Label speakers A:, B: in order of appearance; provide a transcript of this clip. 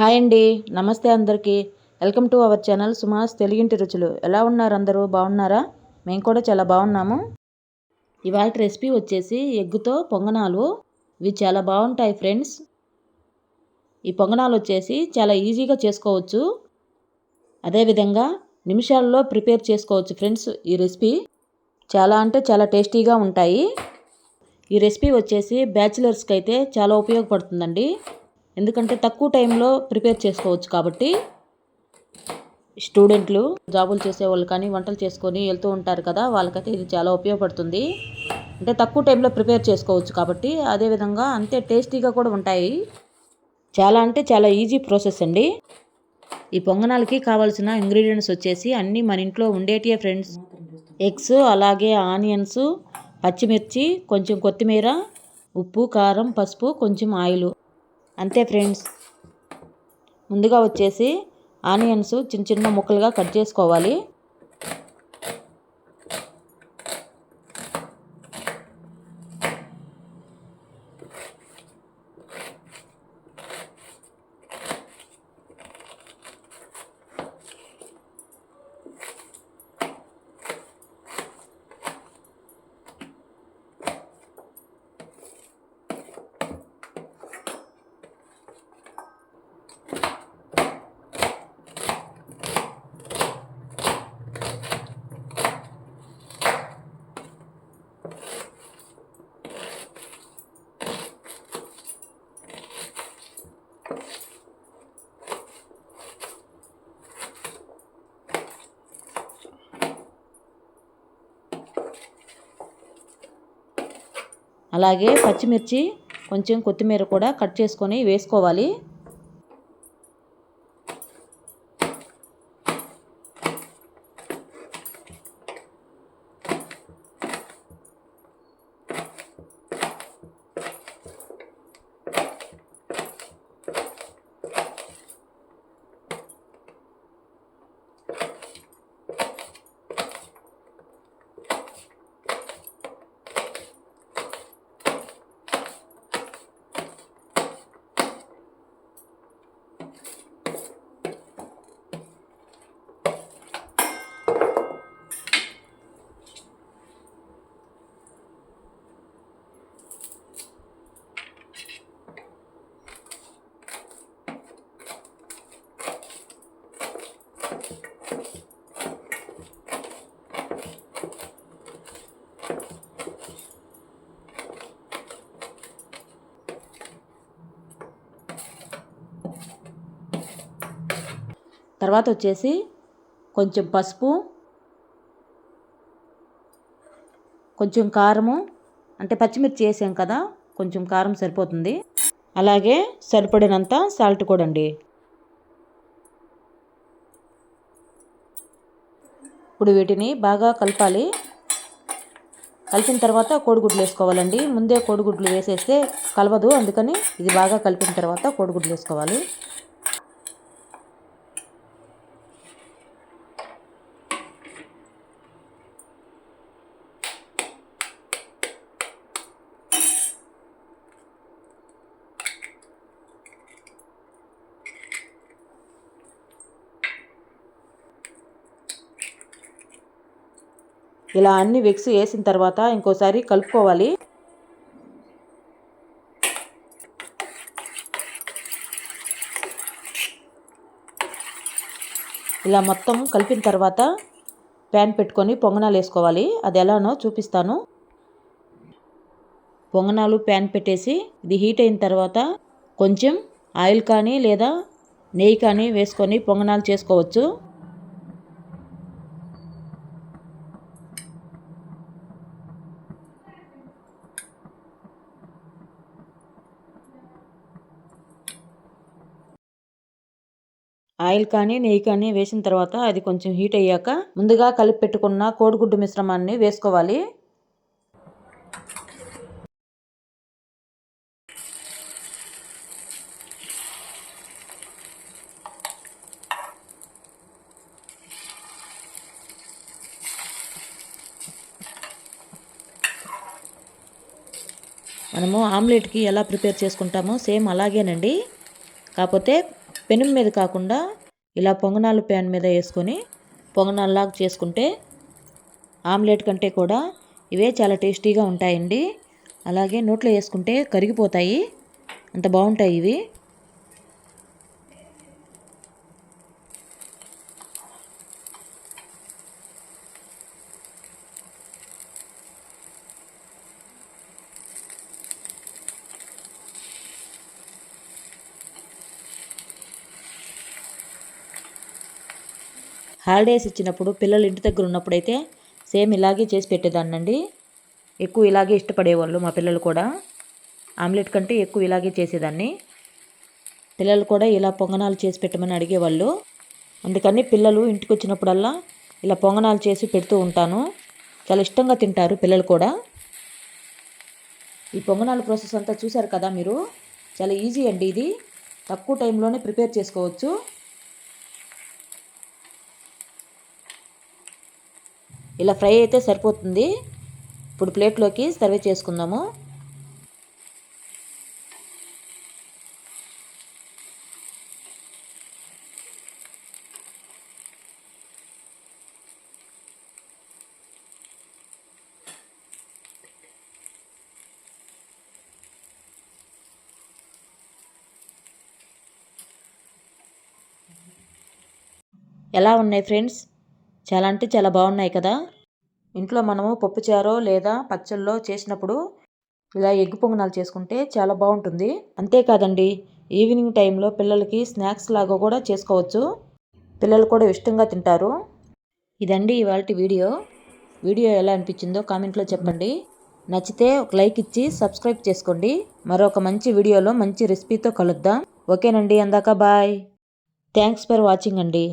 A: Hi అండి. నమస్తే అందరికీ. Welcome to our channel Suma's తెలుగింటి రుచులు. ఎలా ఉన్నారు అందరూ? బాగున్నారా? మేము కూడా చాలా బాగున్నాము. ఇవాళ రెసిపీ వచ్చేసి ఎగ్గుతో పొంగనాలు. ఇవి చాలా బాగుంటాయి ఫ్రెండ్స్. ఈ పొంగనాలు వచ్చేసి చాలా ఈజీగా చేసుకోవచ్చు. అదేవిధంగా నిమిషాల్లో ప్రిపేర్ చేసుకోవచ్చు ఫ్రెండ్స్ ఈ రెసిపీ. చాలా అంటే చాలా టేస్టీగా ఉంటాయి. ఈ రెసిపీ వచ్చేసి బ్యాచిలర్స్కి అయితే చాలా ఉపయోగపడుతుందండి. ఎందుకంటే తక్కువ టైంలో ప్రిపేర్ చేసుకోవచ్చు కాబట్టి స్టూడెంట్లు జాబులు చేసేవాళ్ళు కానీ వంటలు చేసుకొని వెళ్తూ ఉంటారు కదా వాళ్ళకైతే ఇది చాలా ఉపయోగపడుతుంది. అంటే తక్కువ టైంలో ప్రిపేర్ చేసుకోవచ్చు కాబట్టి అదేవిధంగా అంతే టేస్టీగా కూడా ఉంటాయి. చాలా అంటే చాలా ఈజీ ప్రాసెస్ అండి. ఈ పొంగనాలకి కావాల్సిన ఇంగ్రీడియంట్స్ వచ్చేసి అన్నీ మన ఇంట్లో ఉండేటివే ఫ్రెండ్స్. ఎగ్స్ అలాగే ఆనియన్స్ పచ్చిమిర్చి కొంచెం కొత్తిమీర ఉప్పు కారం పసుపు కొంచెం ఆయిల్. అంతే ఫ్రెండ్స్. ముందుగా వచ్చేసి ఆనియన్స్ చిన్న చిన్న ముక్కలుగా కట్ చేసుకోవాలి. అలాగే పచ్చిమిర్చి కొంచెం కొత్తిమీర కూడా కట్ చేసుకొని వేసుకోవాలి. తర్వాత వచ్చేసి కొంచెం పసుపు కొంచెం కారము అంటే పచ్చిమిర్చి వేసాం కదా కొంచెం కారం సరిపోతుంది. అలాగే సరిపడినంత సాల్ట్ కూడా అండి. ఇప్పుడు వీటిని బాగా కలపాలి. కలిపిన తర్వాత కోడిగుడ్లు వేసుకోవాలండి. ముందే కోడిగుడ్లు వేసేస్తే కలవదు అందుకని ఇది బాగా కలిపిన తర్వాత కోడిగుడ్లు వేసుకోవాలి. ఇలా అన్ని వెక్స్ వేసిన తర్వాత ఇంకోసారి కలుపుకోవాలి. ఇలా మొత్తం కలిపిన తర్వాత ప్యాన్ పెట్టుకొని పొంగనాలు వేసుకోవాలి. అది ఎలానో చూపిస్తాను. పొంగనాలు ప్యాన్ పెట్టేసి ఇది హీట్ అయిన తర్వాత కొంచెం ఆయిల్ కానీ లేదా నెయ్యి కానీ వేసుకొని పొంగనాలు చేసుకోవచ్చు. ఆయిల్ కానీ నెయ్యి కానీ వేసిన తర్వాత అది కొంచెం హీట్ అయ్యాక ముందుగా కలిపి పెట్టుకున్న కోడిగుడ్డు మిశ్రమాన్ని వేసుకోవాలి. మనము ఆమ్లెట్కి ఎలా ప్రిపేర్ చేసుకుంటామో సేమ్ అలాగేనండి. కాకపోతే పెనం మీద కాకుండా ఇలా పొంగనాలు ప్యాన్ మీద వేసుకొని పొంగనాల్లాగా చేసుకుంటే ఆమ్లెట్ కంటే కూడా ఇవే చాలా టేస్టీగా ఉంటాయండి. అలాగే నోట్లో వేసుకుంటే కరిగిపోతాయి. అంత బాగుంటాయి ఇవి. హాలిడేస్ ఇచ్చినప్పుడు పిల్లలు ఇంటి దగ్గర ఉన్నప్పుడైతే సేమ్ ఇలాగే చేసి పెట్టేదాన్నండి. ఎక్కువ ఇలాగే ఇష్టపడేవాళ్ళు మా పిల్లలు కూడా. ఆమ్లెట్ కంటే ఎక్కువ ఇలాగే చేసేదాన్ని. పిల్లలు కూడా ఇలా పొంగనాలు చేసి పెట్టమని అడిగేవాళ్ళు. అందుకని పిల్లలు ఇంటికి వచ్చినప్పుడల్లా ఇలా పొంగనాలు చేసి పెడుతూ ఉంటాను. చాలా ఇష్టంగా తింటారు పిల్లలు కూడా. ఈ పొంగనాల ప్రాసెస్ అంతా చూశారు కదా మీరు? చాలా ఈజీ అండి ఇది. తక్కువ టైంలోనే ప్రిపేర్ చేసుకోవచ్చు. ఇలా ఫ్రై అయితే సరిపోతుంది. ఇప్పుడు ప్లేట్లోకి సర్వ్ చేసుకుందాము. ఎలా ఉన్నాయి ఫ్రెండ్స్? చాలా అంటే చాలా బాగున్నాయి కదా. ఇంట్లో మనము పప్పుచారో లేదా పచ్చళ్ళో చేసినప్పుడు ఇలా ఎగ్గు పొంగనాలు చేసుకుంటే చాలా బాగుంటుంది. అంతేకాదండి ఈవినింగ్ టైంలో పిల్లలకి స్నాక్స్ లాగా కూడా చేసుకోవచ్చు. పిల్లలు కూడా ఇష్టంగా తింటారు. ఇదండి ఇవాళ వీడియో. వీడియో ఎలా అనిపించిందో కామెంట్లో చెప్పండి. నచ్చితే ఒక లైక్ ఇచ్చి సబ్స్క్రైబ్ చేసుకోండి. మరొక మంచి వీడియోలో మంచి రెసిపీతో కలుద్దాం. ఓకేనండి అందాక బాయ్. థ్యాంక్స్ ఫర్ వాచింగ్ అండి.